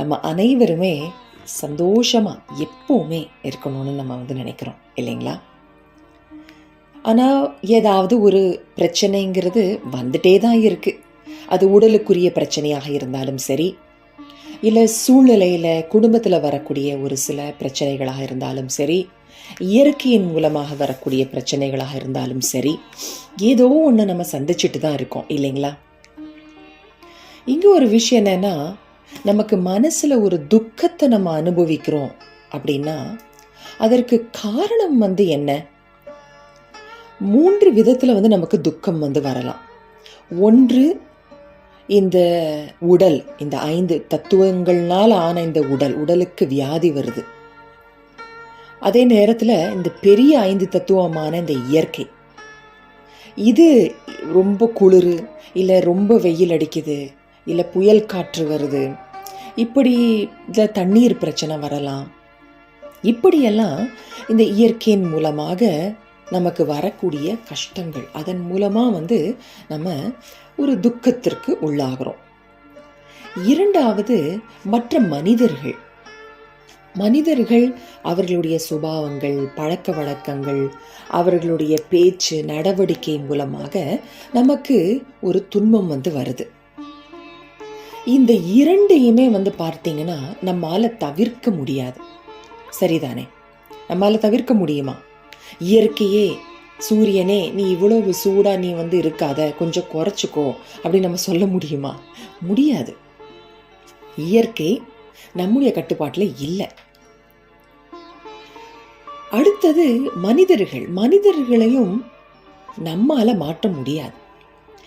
நம்ம அனைவருமே சந்தோஷமாக எப்போவுமே இருக்கணும்னு நம்ம வந்து நினைக்கிறோம் இல்லைங்களா? ஆனால் ஏதாவது ஒரு பிரச்சனைங்கிறது வந்துட்டே தான் இருக்குது அது உடலுக்குரிய பிரச்சனையாக இருந்தாலும் சரி இல்லை சூழ்நிலையில் குடும்பத்தில் வரக்கூடிய ஒரு சில பிரச்சனைகளாக இருந்தாலும் சரி இயற்கையின் மூலமாக வரக்கூடிய பிரச்சனைகளாக இருந்தாலும் சரி ஏதோ ஒன்று நம்ம சந்திச்சுட்டு தான் இருக்கோம் இல்லைங்களா? இங்கே ஒரு விஷயம் என்னென்னா நமக்கு மனசில் ஒரு துக்கத்தை நம்ம அனுபவிக்கிறோம் அப்படின்னா அதற்கு காரணம் வந்து என்ன? மூன்று விதத்தில் வந்து நமக்கு துக்கம் வந்து வரலாம். ஒன்று இந்த உடல் இந்த ஐந்து தத்துவங்கள்னால் ஆன இந்த உடல் உடலுக்கு வியாதி வருது. அதே நேரத்தில் இந்த பெரிய ஐந்து தத்துவமான இந்த இயற்கை. இது ரொம்ப குளிர் இல்லை ரொம்ப வெயில் அடிக்குது இல்லை புயல் காற்று வருது. இப்படி இந்த தண்ணீர் பிரச்சனை வரலாம். இப்படியெல்லாம் இந்த இயற்கையின் மூலமாக நமக்கு வரக்கூடிய கஷ்டங்கள் அதன் மூலமாக வந்து நம்ம ஒரு துக்கத்திற்கு உள்ளாகிறோம். இரண்டாவது மற்ற மனிதர்கள். மனிதர்கள் அவர்களுடைய சுபாவங்கள் பழக்க வழக்கங்கள் அவர்களுடைய பேச்சு நடவடிக்கை மூலமாக நமக்கு ஒரு துன்பம் வந்து வருது. இந்த இரண்டையுமே வந்து பார்த்தீங்கன்னா நம்மால் தவிர்க்க முடியாது. சரிதானே? நம்மால் தவிர்க்க முடியுமா? இயற்கையே சூரியனே நீ இவ்வளவு சூடாக நீ வந்து இருக்காத கொஞ்சம் குறைச்சிக்கோ அப்படின்னு நம்ம சொல்ல முடியுமா? முடியாது. இயற்கை நம்முடைய கட்டுப்பாட்டில் இல்லை. அடுத்தது மனிதர்கள். மனிதர்களையும் நம்மால் மாற்ற முடியாது.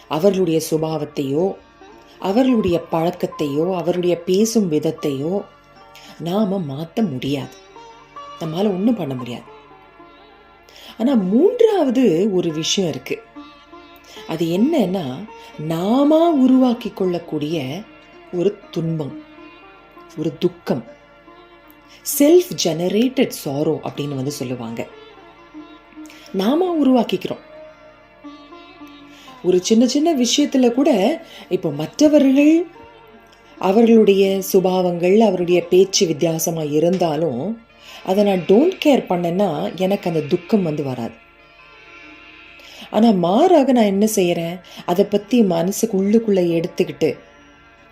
அவர்களுடைய சுபாவத்தையோ அவர்களுடைய பழக்கத்தையோ அவருடைய பேசும் விதத்தையோ நாம் மாற்ற முடியாது. நம்மளால் ஒன்றும் பண்ண முடியாது. ஆனால் மூன்றாவது ஒரு விஷயம் இருக்குது அது என்னன்னா நாம உருவாக்கி கொள்ளக்கூடிய ஒரு துன்பம் ஒரு துக்கம். செல்ஃப் ஜெனரேட்டட் சாரோ அப்படின்னு வந்து சொல்லுவாங்க. நாம உருவாக்கிக்கிறோம். ஒரு சின்ன சின்ன விஷயத்தில் கூட இப்போ மற்றவர்கள் அவர்களுடைய சுபாவங்கள் அவருடைய பேச்சு வித்தியாசமாக இருந்தாலும் அதை நான் டோன்ட் கேர் பண்ணேன்னா எனக்கு அந்த துக்கம் வந்து வராது. ஆனால் மாறாக நான் என்ன செய்கிறேன் அதை பற்றி மனசுக்கு உள்ளுக்குள்ளே எடுத்துக்கிட்டு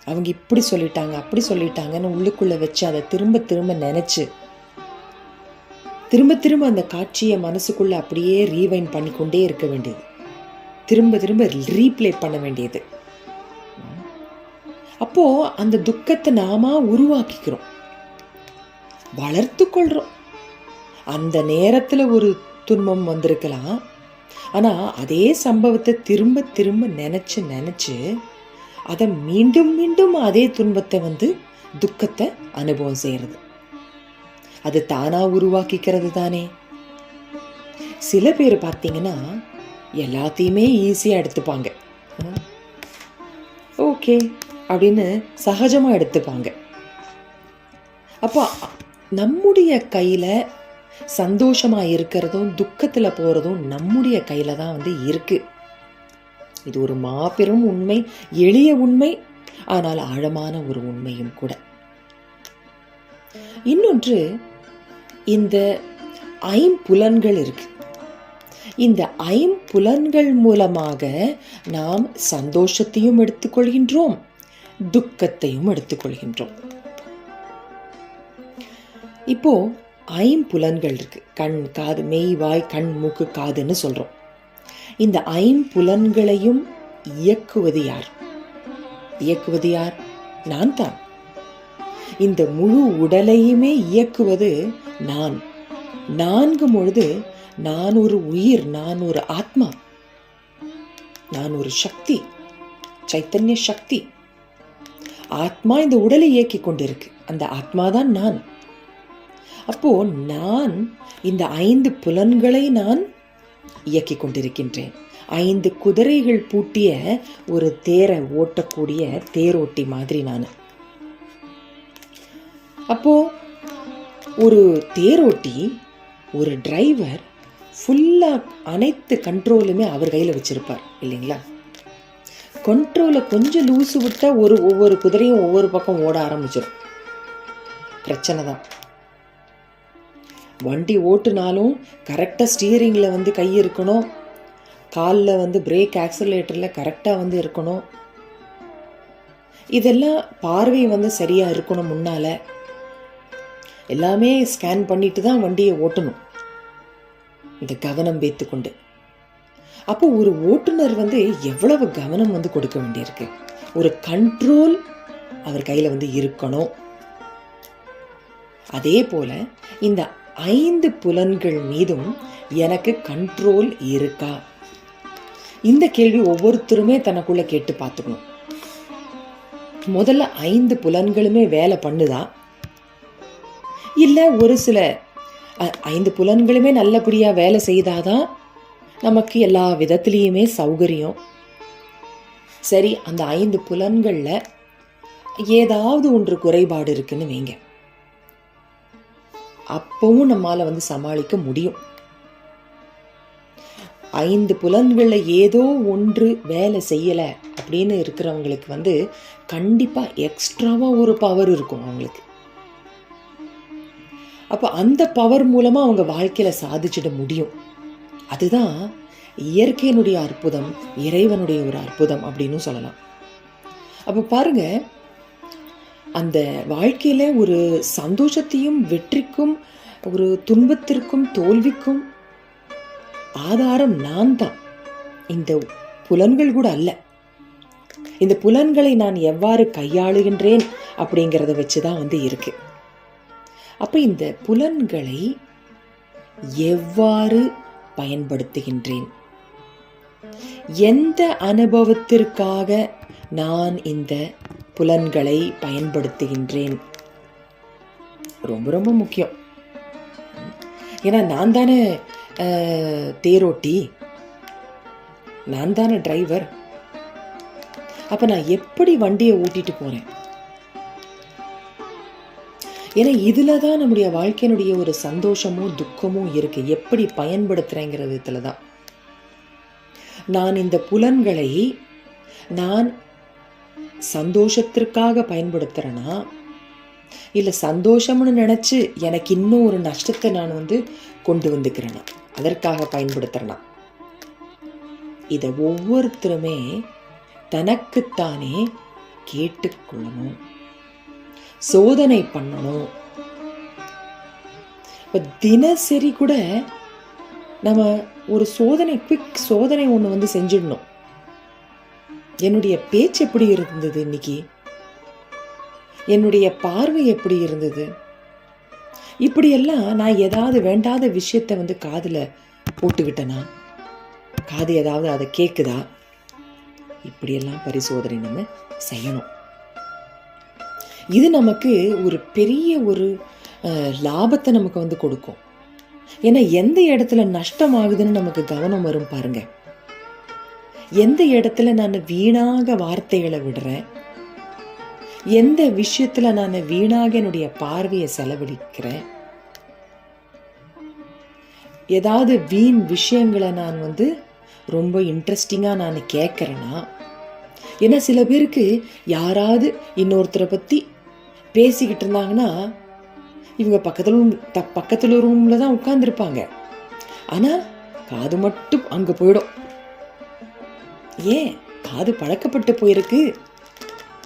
அவங்க இப்படி சொல்லிட்டாங்க அப்படி சொல்லிட்டாங்கன்னு உள்ளுக்குள்ளே வச்சு அதை திரும்ப திரும்ப நினச்சி திரும்ப திரும்ப அந்த காட்சியை மனசுக்குள்ளே அப்படியே ரீவைன் பண்ணிக்கொண்டே இருக்க வேண்டியது. திரும்ப திரும்ப ரீப்ளே பண்ண வேண்டியது. அப்போ அந்த துக்கத்தை நாம உருவாக்கிக்கிறோம். வளர்த்து கொள்றோம். அந்த நேரத்தில் ஒரு துன்பம் வந்திருக்கலாம். ஆனால் அதே சம்பவத்தை திரும்ப திரும்ப நினச்சி நினச்சி அதை மீண்டும் மீண்டும் அதே துன்பத்தை வந்து துக்கத்தை அனுபவம் செய்கிறது அது தானாக உருவாக்கிக்கிறது தானே. சில பேர் பார்த்தீங்கன்னா எல்லாத்தையுமே ஈஸியாக எடுத்துப்பாங்க. ஓகே அப்படின்னு சகஜமாக எடுத்துப்பாங்க. அப்போ நம்முடைய கையில் சந்தோஷமாக இருக்கிறதும் துக்கத்தில் போகிறதும் நம்முடைய கையில் தான் வந்து இருக்குது இது ஒரு மாபெரும் உண்மை எளிய உண்மை ஆனால் ஆழமான ஒரு உண்மையும் கூட. இன்னொன்று இந்த ஐம்புலன்கள் இருக்குது இந்த ஐம்புலன்கள் மூலமாக நாம் சந்தோஷத்தையும் எடுத்துக்கொள்கின்றோம் துக்கத்தையும் எடுத்துக்கொள்கின்றோம். இப்போ ஐம்புலன்கள் இருக்கு. கண் காது மெய் வாய் கண் மூக்கு காதுன்னு சொல்றோம். இந்த ஐம்புலன்களையும் இயக்குவது யார்? இயக்குவது யார்? நான் தான். இந்த முழு உடலையுமே இயக்குவது நான். நான்கும் பொழுது நான் ஒரு உயிர் நான் ஒரு ஆத்மா. நான் ஒரு சக்தி சைத்தன்ய சக்தி. ஆத்மா இந்த உடலை இயக்கி கொண்டிருக்கு. அந்த ஆத்மா தான் நான். அப்போ நான் இந்த ஐந்து புலன்களை நான் இயக்கி கொண்டிருக்கின்றேன். ஐந்து குதிரைகள் பூட்டிய ஒரு தேரை ஓட்டக்கூடிய தேரோட்டி மாதிரி நான். அப்போ ஒரு தேரோட்டி ஒரு டிரைவர் ஃபுல்லாக அனைத்து கண்ட்ரோலுமே அவர் கையில் வச்சுருப்பார் இல்லைங்களா? கண்ட்ரோலை கொஞ்சம் லூசு விட்டால் ஒரு ஒவ்வொரு குதிரையும் ஒவ்வொரு பக்கம் ஓட ஆரம்பிச்சிடும் பிரச்சனை தான். வண்டி ஓட்டுனாலும் கரெக்டாக ஸ்டீரிங்கில் வந்து கை இருக்கணும். காலில் வந்து பிரேக் ஆக்சலேட்டரில் கரெக்டாக வந்து இருக்கணும். இதெல்லாம் பார்வை வந்து சரியாக இருக்கணும் முன்னால். எல்லாமே ஸ்கேன் பண்ணிட்டு தான் வண்டியை ஓட்டணும். இந்த கவனம் வைத்துக்கொண்டு. அப்போ ஒரு ஓட்டுநர் வந்து எவ்வளவு கவனம் வந்து கொடுக்க வேண்டியிருக்கு? ஒரு கண்ட்ரோல் அவர் கையில் வந்து இருக்கணும். அதே போல இந்த ஐந்து புலன்கள் மீதும் எனக்கு கண்ட்ரோல் இருக்கா? இந்த கேள்வி ஒவ்வொருத்தருமே தனக்குள்ள கேட்டு பார்த்துக்கணும். முதல்ல ஐந்து புலன்களுமே வேலை பண்ணுதா? இல்லை ஒரு சில ஐந்து புலன்களுமே நல்லபடியாக வேலை செய்தாதான் நமக்கு எல்லா விதத்துலேயுமே சௌகரியம். சரி அந்த ஐந்து புலன்களில் ஏதாவது ஒன்று குறைபாடு இருக்குன்னு வைங்க. அப்பவும் நம்மால் வந்து சமாளிக்க முடியும். ஐந்து புலன்களில் ஏதோ ஒன்று வேலை செய்யலை அப்படின்னு இருக்கிறவங்களுக்கு வந்து கண்டிப்பாக எக்ஸ்ட்ராவாக ஒரு பவர் இருக்கும் அவங்களுக்கு. அப்போ அந்த பவர் மூலமாக அவங்க வாழ்க்கையில் சாதிச்சிட முடியும். அதுதான் இயற்கையினுடைய அற்புதம் இறைவனுடைய ஒரு அற்புதம் அப்படின்னு சொல்லலாம். அப்போ பாருங்க அந்த வாழ்க்கையில் ஒரு சந்தோஷத்தையும் வெற்றிக்கும் ஒரு துன்பத்திற்கும் தோல்விக்கும் ஆதாரம் நான் தான். இந்த புலன்கள் கூட அல்ல. இந்த புலன்களை நான் எவ்வாறு கையாளுகின்றேன் அப்படிங்கிறத வச்சு தான் வந்து இருக்குது அப்போ இந்த புலன்களை எவ்வாறு பயன்படுத்துகின்றேன்? எந்த அனுபவத்திற்காக நான் இந்த புலன்களை பயன்படுத்துகின்றேன்? ரொம்ப ரொம்ப முக்கியம். ஏன்னா நான் தானே தேரோட்டி. நான் தானே டிரைவர் அப்போ நான் எப்படி வண்டியை ஓட்டிட்டு போகிறேன் ஏன்னா இதில் தான் நம்முடைய வாழ்க்கையினுடைய ஒரு சந்தோஷமும் துக்கமும் இருக்குது எப்படி பயன்படுத்துகிறேங்கிற விதத்தில் தான். நான் இந்த புலன்களை நான் சந்தோஷத்திற்காக பயன்படுத்துகிறேன்னா இல்லை சந்தோஷம்னு நினச்சி எனக்கு இன்னும் ஒரு நஷ்டத்தை நான் வந்து கொண்டு வந்துக்கிறேன்னா அதற்காக பயன்படுத்துகிறேனா இதை ஒவ்வொருத்தருமே தனக்குத்தானே கேட்டுக்கொள்ளணும். சோதனை பண்ணணும். இப்போ தினசரி கூட நம்ம ஒரு சோதனை குவிக் சோதனை ஒன்று வந்து செஞ்சிடணும். என்னுடைய பேச்சு எப்படி இருந்தது இன்னைக்கு? என்னுடைய பார்வை எப்படி இருந்தது? இப்படியெல்லாம் நான் ஏதாவது வேண்டாத விஷயத்தை வந்து காதில் போட்டுக்கிட்டேனா? காது ஏதாவது அதை கேட்குதா இப்படியெல்லாம் பரிசோதனை நம்ம செய்யணும். இது நமக்கு ஒரு பெரிய ஒரு லாபத்தை நமக்கு வந்து கொடுக்கும். ஏன்னா எந்த இடத்துல நஷ்டம் ஆகுதுன்னு நமக்கு கவனம் வரும் பாருங்க. எந்த இடத்துல நான் வீணாக வார்த்தைகளை விடுறேன்? எந்த விஷயத்துல நான் வீணாக என்னுடைய பார்வையை செலவழிக்கிறேன்? ஏதாவது வீண் விஷயங்களை நான் வந்து ரொம்ப இன்ட்ரெஸ்டிங்காக நான் கேட்குறேன்னா ஏன்னா சில பேருக்கு யாராவது இன்னொருத்தரை பற்றி பேசிக்கிட்டு இருந்தாங்கன்னா இவங்க பக்கத்தில் த பக்கத்தில் ரூமில் தான் உட்காந்துருப்பாங்க ஆனால் காது மட்டும் அங்கே போயிடும். ஏன்? காது பழக்கப்பட்டு போயிருக்கு.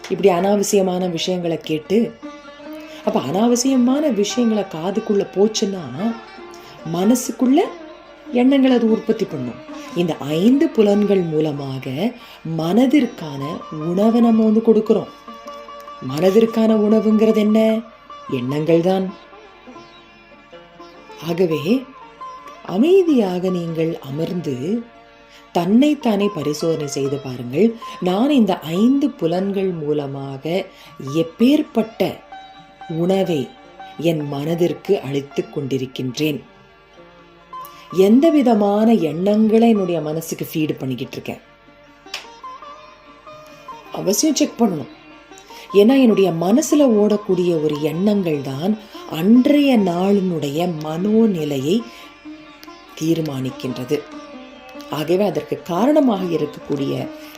இப்படி அனாவசியமான விஷயங்களை கேட்டு அப்போ அனாவசியமான விஷயங்களை காதுக்குள்ளே போச்சுன்னா மனசுக்குள்ள எண்ணங்களை அது உற்பத்தி பண்ணும். இந்த ஐந்து புலன்கள் மூலமாக மனதிற்கான உணவை நம்ம வந்து கொடுக்குறோம். மனதிற்கான உணவுங்கிறது என்ன? எண்ணங்கள் தான் ஆகவே அமைதியாக நீங்கள் அமர்ந்து தன்னைத்தானே பரிசோதனை செய்து பாருங்கள். நான் இந்த ஐந்து புலன்கள் மூலமாக எப்பேற்பட்ட உணவை என் மனதிற்கு அளித்து கொண்டிருக்கின்றேன். எந்த விதமான எண்ணங்களை என்னுடைய மனசுக்கு ஃபீடு பண்ணிக்கிட்டு இருக்கேன்? அவசியம் செக் பண்ணணும். ஏன்னா என்னுடைய மனசுல ஓடக்கூடிய ஒரு எண்ணங்கள் தான் அன்றைய நாளினுடைய மனோநிலையை தீர்மானிக்கின்றது. ஆகவே அதற்கு காரணமாக இருக்கக்கூடிய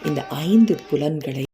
இந்த ஐந்து புலன்களை